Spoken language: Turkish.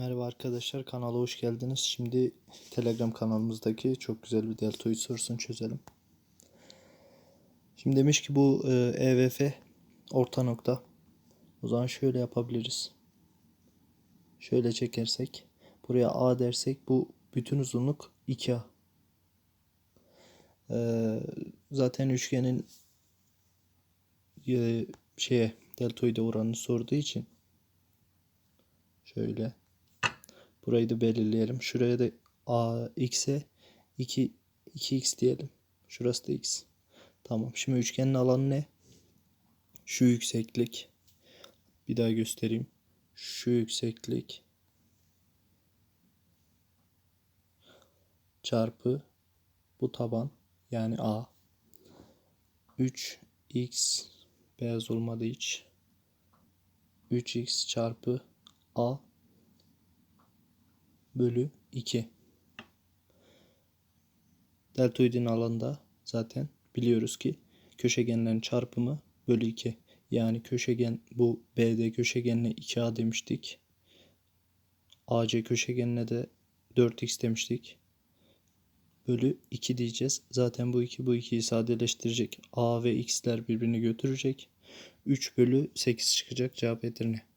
Merhaba arkadaşlar kanala hoş geldiniz. Şimdi Telegram kanalımızdaki çok güzel bir deltoid sorusunu çözelim. Şimdi demiş ki bu e, EVF orta nokta. O zaman şöyle yapabiliriz. Şöyle çekersek buraya A dersek bu bütün uzunluk 2A. Ee, zaten üçgenin e, şeye deltoide oranını sorduğu için şöyle Burayı da belirleyelim. Şuraya da a x'e 2 2x diyelim. Şurası da x. Tamam. Şimdi üçgenin alanı ne? Şu yükseklik. Bir daha göstereyim. Şu yükseklik çarpı bu taban yani a 3x beyaz olmadı hiç 3x çarpı a bölü 2. Deltoidin alanında zaten biliyoruz ki köşegenlerin çarpımı bölü 2. Yani köşegen bu BD köşegenine 2A demiştik. AC köşegenine de 4x demiştik. Bölü 2 diyeceğiz. Zaten bu 2 bu 2'yi sadeleştirecek. A ve x'ler birbirini götürecek. 3 bölü 8 çıkacak cevap Edirne.